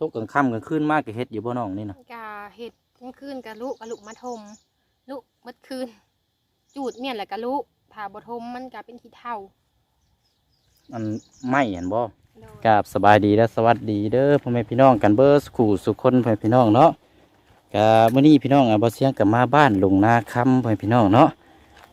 ตกกลางค่ำกลางคืนมากก็เฮ็ดอยู่บ่น้องนี่นะกาเห็ดกลางคืนกะลุกกะลุกมาทม ลุกเมื่อคืน จูดเมียนแหละกะลุถ้าบ่ทมมันกะเป็นขี้เถ้าอันไม่เห็นบ่โดยกราบสบายดีและสวัสดีเด้อพ่อแม่พี่น้องกันเบิร์สขู่สุขคนพ่อแม่พี่น้องเนาะกะมื้อนี้พี่น้องอะบ่เสียงกับมาบ้านลงนาคำพ่อแม่พี่น้องเนาะ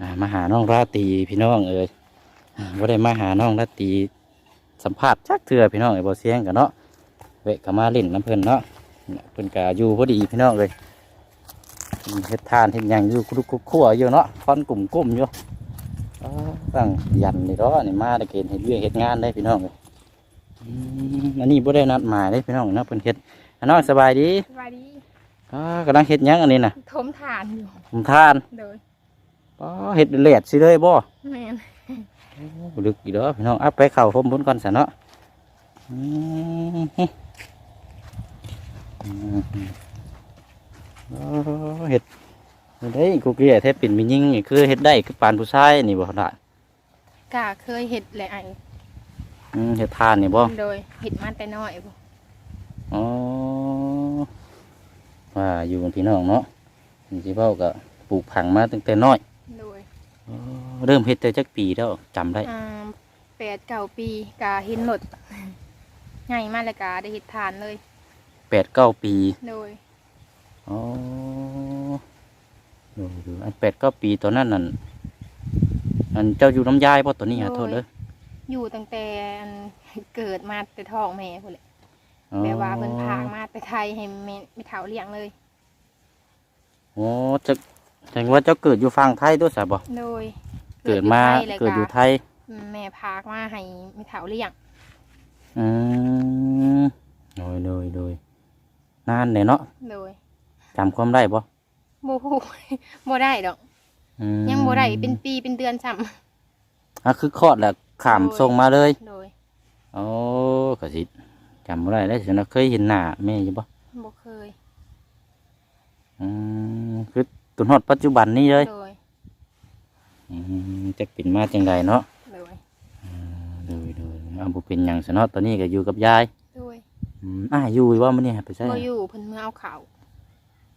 อ่ามาหาน้องราตรีพี่น้องเอ้ยอ่าบ่ได้มาหาน้องราตรีสัมภาษณ์จักเทื่อพี่น้องเอ้ยบ่เสียงกันเนาะ แวะก็มาเล่นน้ำเพิ่นเนาะเนี่ยเพิ่นก็อยู่พอดีพี่น้องเลยมีเฮ็ดทานเฮ็ดหยังอยู่คุกคุกคั่วอยู่เนาะคอนกลุ่มกุ้มอยู่อ้าตั้งยันนี่เนาะนี่มาได้เกณฑ์เฮ็ดเรื่องเฮ็ดงานได้พี่น้องเลยอืมอันนี้บ่ได้นัดหมายเลยพี่น้องนะเพิ่นเฮ็ดอันน้องสบายดีสวัสดีอ่ากำลังเฮ็ดหยังอันนี้น่ะทมฐานอยู่ผมทานโดยอ๋อเฮ็ดแหลดสิเลยบ่แม่นโอ้ลึกอีเด้อพี่น้องอัพไปเข้าผมบุญก่อนซะเนาะอืมอืมอ๋อ เฮ็ดได้กูเกลียแท้เป็นมียิ่งนี่คือเฮ็ดได้คือปานผู้ชายนี่บ่ได้กาเคยเห็ดแหละไออืมเฮ็ดทานนี่บ่โดยเห็ดมาแต่น้อยบ่อ๋อว่าอยู่กับพี่น้องเนาะนี่สิเว้าก็ปลูกผังมาตั้งแต่น้อยโดยเริ่มเฮ็ดแต่จักปีแล้วจำได้อ่าแปดเก้าปีกาเห็นหนดใหญ่มากเลยกาได้เห็ดทานเลย แปดเก้าปีโดยอ๋อดูดูอันแปดเก้าปีตอนนั้นนั่นอันเจ้าอยู่น้ำยายป่ะตัวนี้ฮะโทษเลยอยู่ตั้งแต่อันเกิดมาแต่ท้องแม่พุ่นแหละอ๋อแปลว่าเพิ่นพากมาแต่ไทยให้แม่ไม่เฒ่าเลี้ยงเลยโอ้จะแสดงว่าเจ้าเกิดอยู่ฝั่งไทยด้วยสาบ่โดยเกิดมาไทยแล้วเกิดอยู่ไทย แม่พากมาให้ไม่เฒ่าเลี้ยงอืมโดยโดยโดย นานเลยเนาะโดยจำความได้บ่บ่ฮู้บ่ได้ดอก อืมยังบ่ได้เป็นปีเป็นเดือนซ้ำอะคือคลอดแล้วขามโดยส่งมาเลยโดยโอ้ก็สิจำบ่ได้แล้วสินะเคยเห็นหน้าแม่อยู่บ่บ่เคยอืมคือตุนฮอดปัจจุบันนี้เลยโดยอืมจะเป็นมาจังไดเนาะโดย โดยโดยเอาบ่เป็นหยังซะเนาะตอนนี้ก็อยู่กับยายโดย อืมอ่าอยู่ว่ามื้อนี้ไปใช่บ่อยู่เพิ่นมาเอาข้าว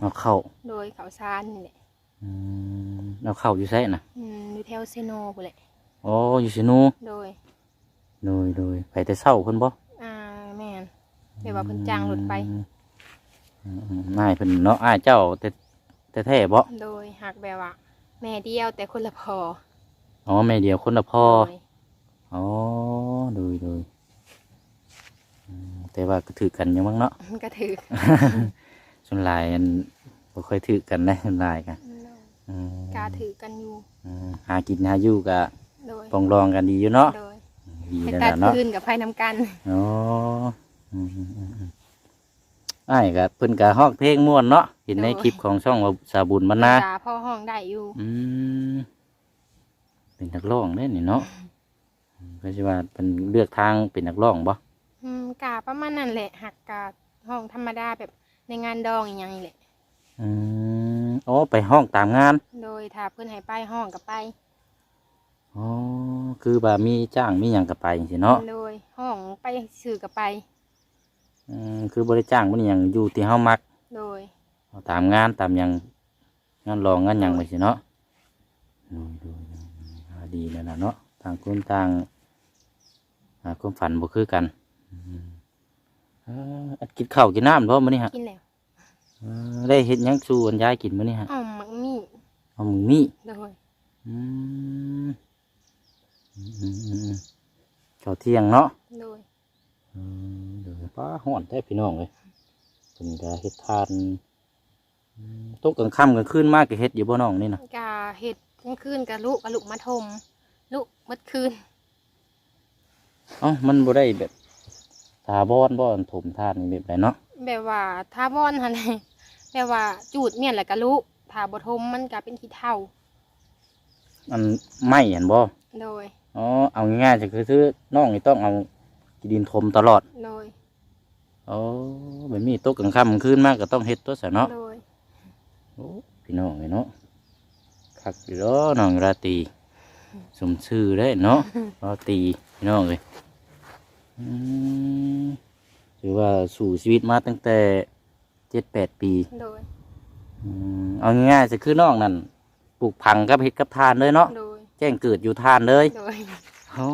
เอาเข้าโดยข้าวสารนี่แหละอืมเอาเข้าอยู่ใช่น่ะอืมอยู่แถวเซโนพุ่นแหละอ๋ออยู่ซินูโดย โดยโดยไปแต่เช้าเพิ่นบ่อ่าแม่นเดี๋ยวว่าเพิ่นจ้างรถไป อืมอืมอืมนายเพิ่นเนาะอ้ายเจ้าแต่แต่แท้บ่โดยหักแบบว่า แม่เดียวแต่คนละพออ๋อแม่เดียวคนละพ่อ โดย อ๋อโดยโดยอืม แต่ว่าก็ถือกันอยู่มั้งเนาะ ก็ถือส่วนหลายอันบ่ค่อยถือกันได้ส่วนหลายกันอืมกาถือกันอยู่อืมหากินหาอยู่ก็โดยปองรองกันดีอยู่เนาะโดยดีไปแล้วตัดล่ะเนาะคืนกับไฟน้ำกัน อ๋ออืมอืมอืมอืมอ้ายก็เพิ่นก็ฮอกเพลงม่วนเนาะ เห็นในคลิปของช่องว่าสาบุญบรรณาตาพ่อห้องได้อยู่อืม เป็นนักร้องเด้นี่เนาะอืมก็สิว่าเป็นเลือกทางเป็นนักร้องบ่ อืมกาประมาณนั้นแหละหักกาห้องธรรมดาแบบในงานดองอย่างนี้แหละ อืมอ๋อไปห้องตามงาน โดยถ้าเพื่อนให้ไปห้องกับไปอ๋อคือว่ามีจ้างมีหยังก็ไปจังซี่เนาะโดยห้องไปสื่อกับไป อืมคือบ่ได้จ้างบ่ได้หยังอยู่ที่เฮามักโดย เอาตามงานตามหยังงานรองงานหยังไปสิเนาะดูดูดูอ่าดีแล้วนะเนาะต่างคนต่างหาความฝันบ่คือกัน อืมเอ่ออัดกินข้าวกินน้ำเพราะมื้อนี้ฮะกินแล้วเอ่อได้เฮ็ดหยังสู่อันยายกินมื้อนี้ฮะอ้อมมักมี่เอาหมึงมี่โดยอืมอืมอืมอืมข้าวเที่ยงเนาะ โดยอืมเดี๋ยวป้าห่อนแท้พี่น้องเลยเป็นกาเฮ็ดทานอืมตกกลางค่ำกลางคืนมากก็เฮ็ดอยู่บ่น้องนี่นะกาเห็ดกลางคืนกับลูกกับลูกมาทมลูกเมื่อคืนเอ้ามันบ่ได้แบบ ตาบอนบ่อนถมทานนี่แบบไรเนาะแบบว่าทาบอนหั่นแหละแบบว่าจูดเมียนแหละกับลูกถ้าบ่ทมมันก็เป็นขี้เถ้ามันไหม้เห็นบ่โดยอ๋อเอาง่ายๆจะคือซื้อน้องนี่ต้องเอากีดินถมตลอดโดยอ๋อแบบนี้ตกกลางค่ำกลางคืนมากก็ต้องเฮ็ดตัวซะเนาะโดยโอ้พี่น้องเอ้ยเนาะคักอยู่เนาะน้องราตรีสมชื่อได้เนาะราตรีพี่น้องเอ้ย อืมสิถือว่าสู่ชีวิตมาตั้งแต่เจ็ดแปดปีโดยอืมเอาง่ายๆจะคือน้องนั่นปลูกผังกับเห็ดกับทานเลยเนาะโดยแจ้งเกิดอยู่ทานเลยโดยอ๋อ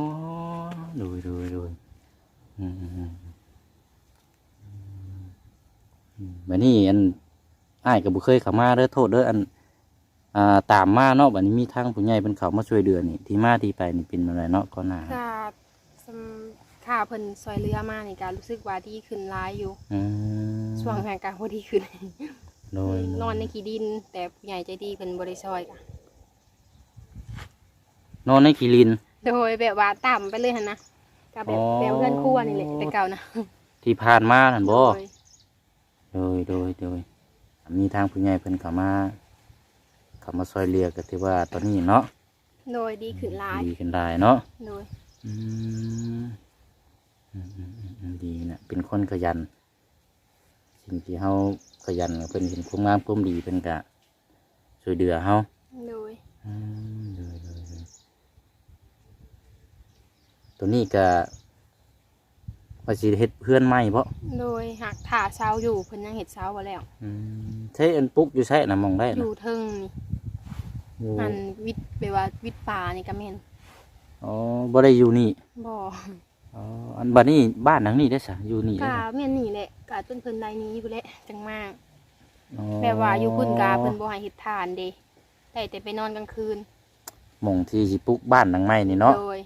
ดูดูดูอืมอืมอืมอืมบัดนี้อันอ้ายก็บ่เคยเข้ามาเด้อโทษเด้ออัน อ่าตามมาเนาะบัดนี้มีทางผู้ใหญ่เพิ่นเข้ามาช่วยเดือนนี่ที่มาที่ไปนี่เป็นอะไรเนาะก่อนหน้าค่ะสำ ค่าเพิ่นซอยเรือมาในการรู้สึกว่าดีขึ้นหลายอยู่อืมช่วงแห่งการบ่ดีขึ้น โดยนอนในขี้ดิน แต่ผู้ใหญ่ใจดีเพิ่นบ่ได้ซอยค่ะนอนในกีริน โดยแบบว่าต่ำไปเลยหั่นนะก็แบบอ๋อ แบบเพื่อนครัวนี่แหละแต่เก่านะที่ผ่านมานั่นบ่โดยโดยโดยโดยมีทางผู้ใหญ่เพิ่นเข้ามาเข้ามาซอยเรือก็ถือว่าตอนนี้เนาะโดยดีขึ้นหลายดีขึ้นได้เนาะโดยอืมอืมอืมอืมอืม ดีนะเป็นคนขยัน สิ่งที่เฮาขยันก็เพิ่นเห็นความงามความดีเพิ่นก็ช่วยเดือเฮาโดยอืมเดือเดือเดือตัวนี้ก็ว่าสิเฮ็ดเพื่อนใหม่บ่โดยหักถ่าเช้าอยู่เพิ่นยังเห็ดเช้าบ่แล้วอืมใช้อันปุ๊กอยู่ใช้น่ะมองได้อนะยู่เทิงนี่อยู่อันวิทย์แบบว่าวิทย์ป่านี่ก็แม่นอ๋อบ่ได้อยู่นี่บ่ อ๋ออันบัดนี้บ้านหลังนี้ได้ซะอยู่นี่กะได้ซะแม่นนี่แหละกะต้นเพิ่นใดนี้พุ่นแหละจังมากอ๋อแบบว่าอยู่พุ่นกาเพิ่นบ่ให้เฮ็ดทานเด้ได้แต่ไปนอนกลางคืนหมองที่สิปลูกบ้านหลังใหม่นี่เนาะโดย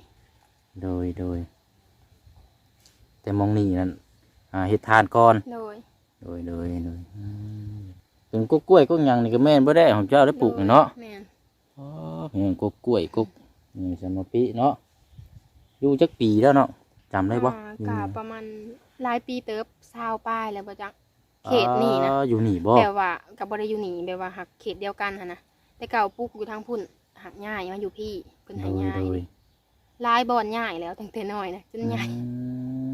โดยโดย แต่หมองนี่นั่นอ่าเฮ็ดทานก่อน โดยโดยโดยโดยอืมเป็นกกกล้วยกกหยังนี่ก็แม่นบ่ได้ของเจ้าได้ปลูกนี่เนาะ แม่นอ๋อเป็นกกกล้วยกกนี่สมปิเนาะอยู่จักปีแล้วเนาะ จำได้บ่อ่ากะประมาณหลายปีเติบ20ปลายแล้วบ่จักเขตนี่นะอ๋ออยู่นี่บ่แบบว่ากับ่ได้อยู่นี่แบบว่าหักเขตเดียวกันหั่นนะแต่เก่าปลูกอยู่ทางพุ่นหักง่ายมาอยู่พี่เพิ่นโดให้ยง่ายโดยลายบอนง่ายแล้วตั้งแต่น้อยนะจนใหญ่ อื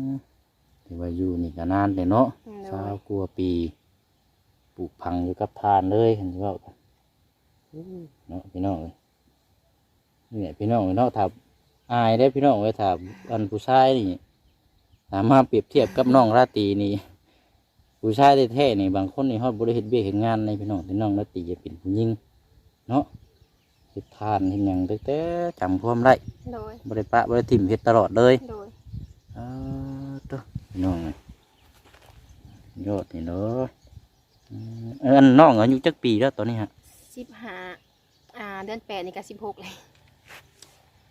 มถือว่าอยู่นี่ก็นานเลยเนาะโดสาวยกลัวาปีปลูกพังอยู่กับทานเลยเห็นว่ากันเนาะพี่น้องเลยนี่แหละพี่น้องเลยเนาะถ้า อายได้พี่น้องเลยถ้าอันผู้ชายนี่สามารถเปรียบเทียบกับน้องราตรีนี่ผู้ชายแท้ๆนี่บางคนนี่ฮอดบริเฮ็ดเบี้ยเห็นงานในพี่น้องที่น้องราตรีจะเป็นผู้หญิงเนาะเฮ็ดทานเห็นหยังแต่แต่จำความได้โดยบริปะบริถิ่มเฮ็ดตลอดเลยโดยอ่าตัวพี่น้องเอ้ยยอดนี่เนาะอืมเอออันน้องอายุจักปีแล้วตอนนี้ฮะสิบห้าอ่าเดือนแปดนี่ก็สิบหกเลย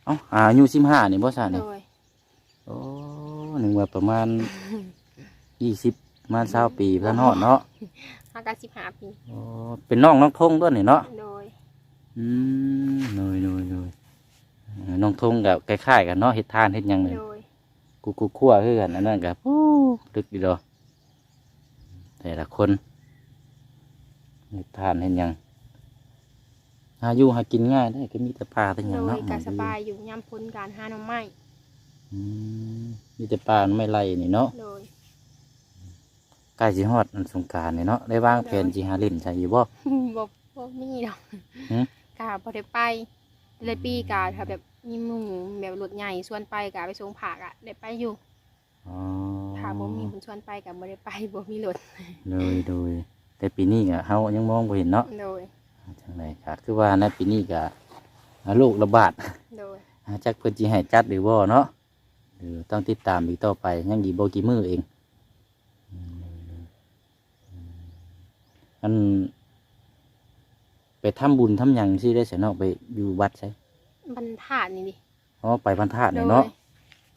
เอ้าอายุสิบห้านี่บ่ซ่าโดนี่ยโอ้หนึ่งว่าประมาณยี่สิบประมาณเศร้าปีเพื่อนฮอดเนาะอากาสิบห้าปีโอ้เป็นน้องน้องทงด้วยนี่เนาะโดยอืมโดยโดยโดยเออน้องทงกับคล้ายๆกันเนาะเฮ็ดทานเฮ็ดหยังเลย โดยกูกูคั่วคือกันอันนั้นกับดึกดีดอแต่ละคนเฮ็ดทานเฮ็ดหยัง หาอยู่หากินง่ายได้ก็มีแต่ปลาแต่หโดยังยเนาะกาสบายอยู่ย่ำพ้นการหาหน่อไม้อืมมีแต่ปลาไม่ไล่นี่เนาะโดย ใกล้สิฮอดอันสงกรารนี่เนาะได้วางแผนสิหาเล่นใช่อยู่บ่ บ่บ่มีดอกหืมกาบ่ได้ไปเลยปีกาถ้าแบบมีหมู่แบบรถใหญ่ชวนไปกาไปส่งผักอะได้ไปอยู่อ๋อถ้าบ่มีคนชวนไปกาบ่ได้ไปบ่มีรถโดยโดยแต่ปีนี้ก็เฮายังมองบ่เห็นเนาะ โดย จังไดก็คือว่าในปีนี้ก็โรคระบาดโดยอาจักเพิ่นสิให้จัดหรือบ่เนาะหรือต้องติดตามอีกต่อไปยังอีกบ่กี่มื้อเองอืมอันไปทำบุญทำหยังสิได้เสียเนาะไปอยู่วัดใช่บรรทัดนี่ดิอ๋อไปบรรทัดนี่เนาะ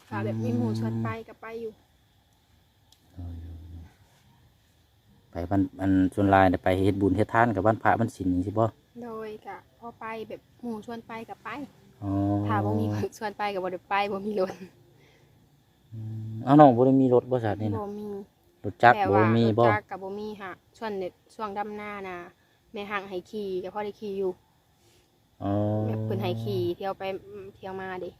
กาแบบมีหมู่ชวนไปก็ไปอยู่ ไปบ้านอันส่วนหลายน่ะไปเฮ็ดบุญเฮ็ดทานกับบ้านพระบ้านศีลนี่สิบ่โดยกะพอไปแบบหมู่ชวนไปก็ไปอ๋อถ้าบ่มีคนชวนไปก็บ่ได้ไปบ่มีรถอืมเอ้าน้องบ่ได้มีรถบ่ซะนี่บ่นะมีรถจักรแต่บ่ว่ามีรบ่ถจักรก็บ่มีค่ะช่วงเน็ตช่วงดำหน้าน่ะแม่ห่างให้ขี่ก็พอได้ขี่อยู่อ๋อแบบเพิ่นให้ขี่เที่ยวไปอืมเที่ยวมาดิ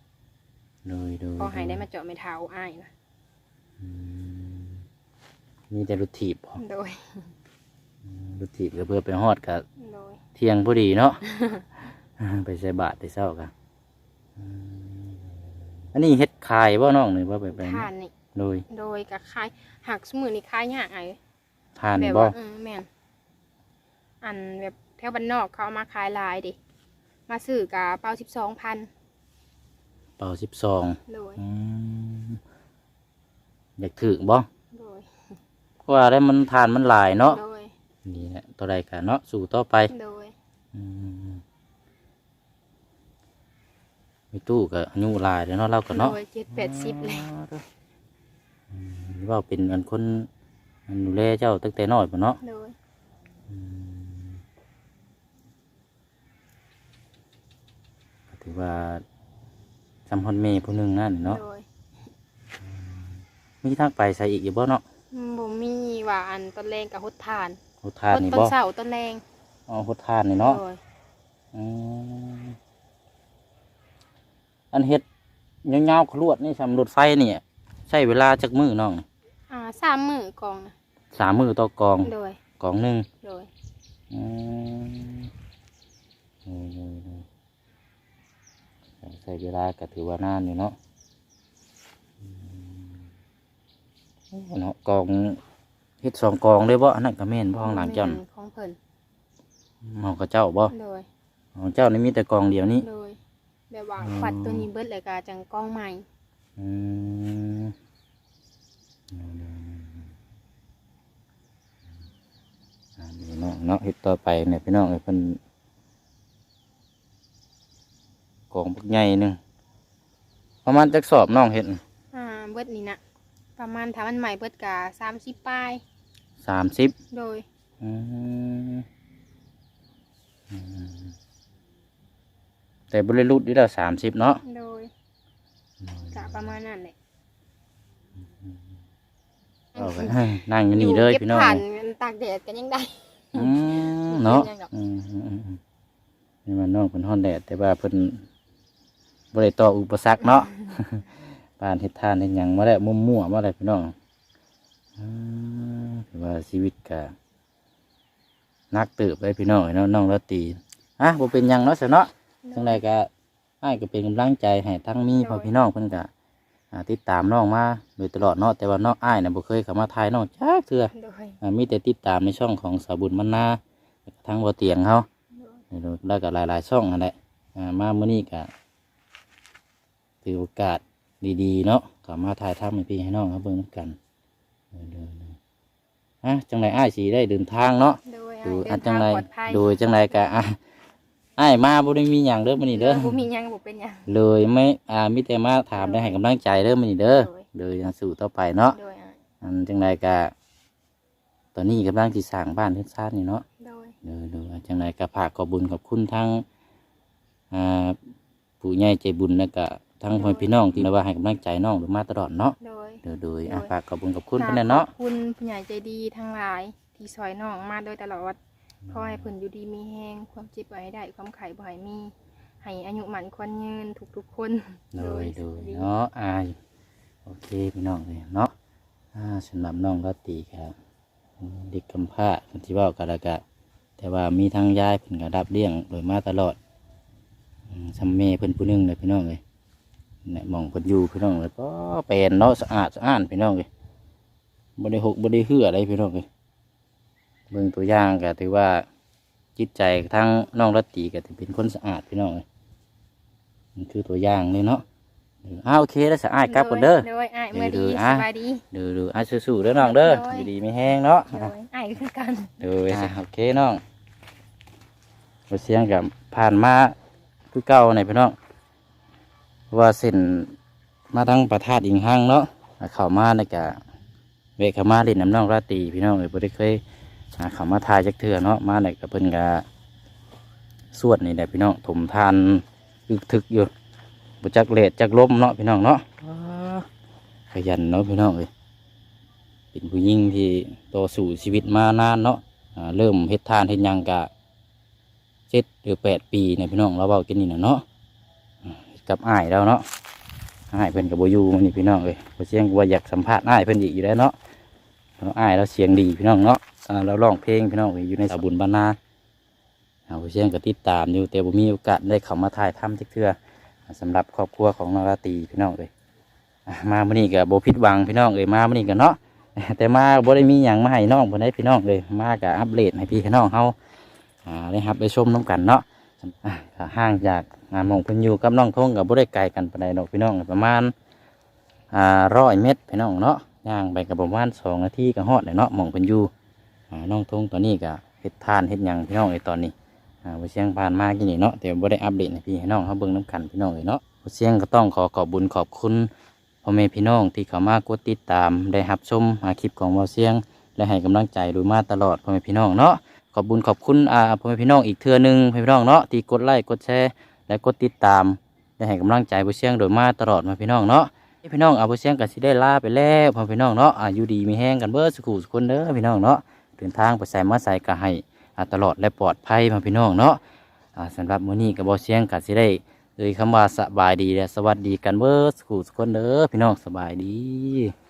โดยโดยพอให้ได้มาเจาะไม่เท้าอ้ายนะอืม มีแต่รถถีบบ่โดย รถถีบก็เพื่อไปฮอดกับโดย เที่ยงพอดีเนาะ ไปใส่บาตรไปเศร้ากันอืมอันนี้เฮ็ดคายบ่น้องนี่ว่าไปไปทานนี่ โดยโดยกับคายหักสมือนี่คายยากไอ้ทานแบบบ่ว่าเออแม่น อันแบบแถวบ้านนอกเขาเอามาขายหลายดิ มาซื้อกะเป้าสิบสองพันเป่าสิบสองโดยอยากถึงบ่ โดยเพราะว่าได้มันทานมันหลายเนาะโดยนี่แหละตัวใดกันเนาะสู่ต่อไปโดยอืมมีตู้กับยูหลายแล้วเนาะเราก็เนาะโดยเจ็ดแปดสิบเลยอืมว่าเป็นอันคนอันดูแลเจ้าตั้งแต่น้อยป่ะเนาะโดยอืมก็ถือว่าจำฮอนเมย์ผู้หนึ่งนั่นเนาะโดยมีทางไปใส่อีกอยู่บ่เนาะ บ่มีว่าอันต้นแรงกับหดทานโหทานต้นนี่ต้นบ่เสาต้นแรงอ๋อโหทานนี่เนาะโดยอืมอันเฮ็ดยาวๆขลวดนี่สำรถไฟนี่ใช้เวลาจักมือน้องอ่าสามมือกองนะสามมือต่อกองโดยกองหนึ่งโดยอืมโอ้ยๆๆใช้เวลาก็ถือว่านานอยู่เนาะอืมโอ้ เนาะกองเฮ็ดสองกองเลยบ่อันนั้นก็แม่นบ่ข้างหลังเจ้าน่ะแม่นของเพิ่นเฮากับเจ้าบ่โดยของเจ้านี่มีแต่กองเดียวนี้โดยแบบว่าอืมขวัดตัวนี้เบิดเลยกาจังกองใหม่อืมอันนี้เนาะเนาะเฮ็ดต่อไปเนี่ยพี่น้องเอ้ยเพิ่นกองบักใหญ่หนึงประมาณจักสอบน้องเฮ็ดอ่าเบิดนี่นะ ประมาณถ้ามันใหม่เบิดกาสามสิบปลาย สามสิบโดย อืมอืมแต่บริลุดอยู่แล้วสามสิบเนาะโดยกะประมาณนั้นแหละเอาไปให้นั่งอยู่นี่เลยก็บพี่น้องผ่านตากแดดกันยังได้ อืมเนาะเป็นยังดอกอืมอืมอืมอืมนี่มันน้องเพิ่นฮ้อนแดด แต่ว่าเพิ่นบ่ได้ต่ออุปสรรคเนาะ ปานเฮ็ดทานเฮ็ดหยังมาแล้วมุ่มั่วๆมาแล้วพี่น้องอืมถือว่าชีวิตก็นักเติบเลยพี่น้องเนาะน้องละตีอะบ่เป็นหยังเนาะซะเนาะจังไดก็อ้ายก็เป็นกำลังใจให้ทั้งมีพ่อพี่น้องเพิ่นก็อ่าติดตามน้องมาโดยตลอดเนาะแต่ว่าน้องอ้ายน่ะบ่เคยเข้ามาถ่ายน้องจักเทื่อโดยอ่ามีแต่ติดตามในช่องของสาวบุญมันนาทั้งบ่เตียงเขาแล้วก็หลายๆช่องนั่นแหละอ่ามาเมื่อนี้ก็ถือโอกาส ดีๆเนาะก็มาถ่ายทำให้พี่ให้น้องเขาเบิ่งนำกันเดินๆอะจังไรอ้ายสีได้เดินทางเนาะโดยดูเดิอันนจัทางงไรปลอดภัยโดยจังไรก็อะอ้ายมาบ่ได้มีหยังเด้อมื้อนี้เด้อบ่มีหยังบ่เป็นหยังเลยไม่อ่ามีแต่มาถามได้ให้กำลังใจเด้อมื้อนี้เด้อโดยเดินสู่ต่อไปเนาะโดยอะอันจังไรก็ตอนนี้กำลังสิสร้างบ้านเฮ็ดซ่านนี่เนาะโดยเดูดูจังไรก็ฝากขอบบุญขอบคุณทั้งอ่าผู้ใหญ่ใจบุญแล้วก็ ทั้งพ่อพี่น้องที่ว่าให้กำลังใจน้องหรือมาตลอดเนาะโดยเดูดูอะโดย ฝากขอบบุญขอบคุณเพื่อนเนาะขอบคุณผู้ใหญ่ใจดีทั้งหลายที่ซอยน้องมาโดยตลอดขอให้เพิ่นอยู่ดีมีแห้งความเจ็บบ่ให้ได้ ความไข้บ่ให้มี ให้อายุหมันควรยืนทุกๆคนโดยโดยเนาะอ่าโอเคพี่น้องเลยเนาะอ่าสำหรับน้องก็ตีครับอืมเด็กกำพร้าคนที่เว่ากันแล้วก็แต่ว่ามีทั้งยายเพิ่นก็รับเลี้ยงโดยมาตลอดอืมซัมเม่เพิ่นผู้หนึงเลยพี่น้องเลยเนี่ยหมองเพิ่นอยู่พี่น้องเลยก็เป็นเนาะสะอาดสะอ้านพี่น้องเลยบ่ได้หกบ่ได้เหืออะไรพี่น้องเลยเบิ่งตัวอย่างก็ถือว่าจิตใจทั้งน้องรัตตีก็ถือเป็นคนสะอาดพี่น้องเลยมันคือตัวอย่างเลยเนาะเอออ้าโอเคแล้วสะอาดกลับกันเด้อ โดยอ้ายเมื่อดีเดี๋ยวๆอะสบายดี ดูดูอะสู้ๆเด้อน้องเด้อโดย อยู่ดีไม่แห้งเนาะโดยอ้ายคือกัน ดูอะโอเคน้องเราเสียงกับผ่านมาคือเก่าในพี่น้องเพราะ ว่าเส้นมาทั้งประทาดอิงห้างเนาะอะเข้ามาในกะเวะเข้ามาเล่นน้ำน้องราตรีพี่น้องเลยบ่ได้เคยอ่าเข้ามาทายจักเทื่อเนาะมาในกับเพิ่นกะสวดนี่แหละพี่น้องถมทานอึกทึกอยู่บ่จักเลดจักลมเนาะพี่น้องเนาะขยันเนาะพี่น้องเลยเป็นผู้หญิงที่ต่อสู้ชีวิตมานานเนาะอ่าเริ่มเฮ็ดทานเฮ็ดหยังกะเจ็ดหรือแปดปีเนี่ยพี่น้องเราเบากินนี่นะเนาะอ่าเฮ็ด กับอ้ายเราเนาะอ้ายเพิ่นกับโบยูมันนี่พี่น้องเลยพอเสียงว่าอยากสัมภาษณ์อ้ายเพิ่นอีกอยู่แล้วเนาะเราอ้ายเราเสียงดีพี่น้องเนาะเราร้องเพลงพี่น้องเอ้ยอยู่ในสาบุญบานนาเอาเสียงก็ติดตามอยู่แต่บ่มีโอกาสได้เข้ามาถ่ายทำเทื่ออ่าสำหรับครอบครัวของนราตีพี่น้องเลยมามื้อนี้ก็บ่ผิดหวังพี่น้องเอ้ยมามื้อนี้ก็เนาะแต่มาบ่ได้มีหยังมาให้น้องเพิ่นได้พี่น้องเลยมาก็อัปเดตให้พี่ให้น้องเฮาอ่าได้รับได้ชมนํกันเนาะ ห่างจากงานหมองเพิ่นอยู่กับน้องทงก็บ่ได้ไกลกันปานใดดอกพี่น้องประมาณอ่า100เมตรพี่น้องเนาะย่างไปก็ประมาณ2นาทีก็ฮอดแล้วเนาะหมองเพิ่นอยู่อ่าน้องทงตอนนี้ก็เฮ็ดทานเฮ็ดหยังพี่น้องไอ้ตอนนี้อ่าบ่เสียงผ่านมากี่นี่เนาะแต่บ่ได้อัปเดตให้พี่ให้น้องเขาเบิ่งน้ำกันพี่น้องเลยเนาะบ่เสียงก็ต้องขอขอบบุญขอบคุณพ่อแม่พี่น้องที่เข้ามากดติดตามได้รับชมหาคลิปของบ่เสียงและให้กำลังใจดยมาตลอดพ่อแม่พี่น้องเนาะ ขอบบุญขอบคุณอ่าพ่อแม่พี่น้องอีกเทื่อหนึงพ่อพี่น้องเนาะที่กดไลค์กดแชร์และกดติดตามและให้กำลังใจบ่เสียงโดยมาตลอดม่พี่น้องเนาะพี่น้องเอาบ่เสียงก็สิได้ลาไปแล้วพ่อแม่พี่น้องเนาะอ่าอยู่ดีมีแห้งกันเบิดสุขุสุคนเด้อพี่น้องเนาะเดินทางไปใส่มาใส่ก็ให้อ่าตลอดและปลอดภัยพ่อแม่พี่น้องเนาะอ่าสำหรับมื้อนี้ก็บ่เสียงก็สิได้เอ่ยคำว่าสบายดีและสวัสดีกันเบิดสุขสุคนเด้อพี่น้องสบายดี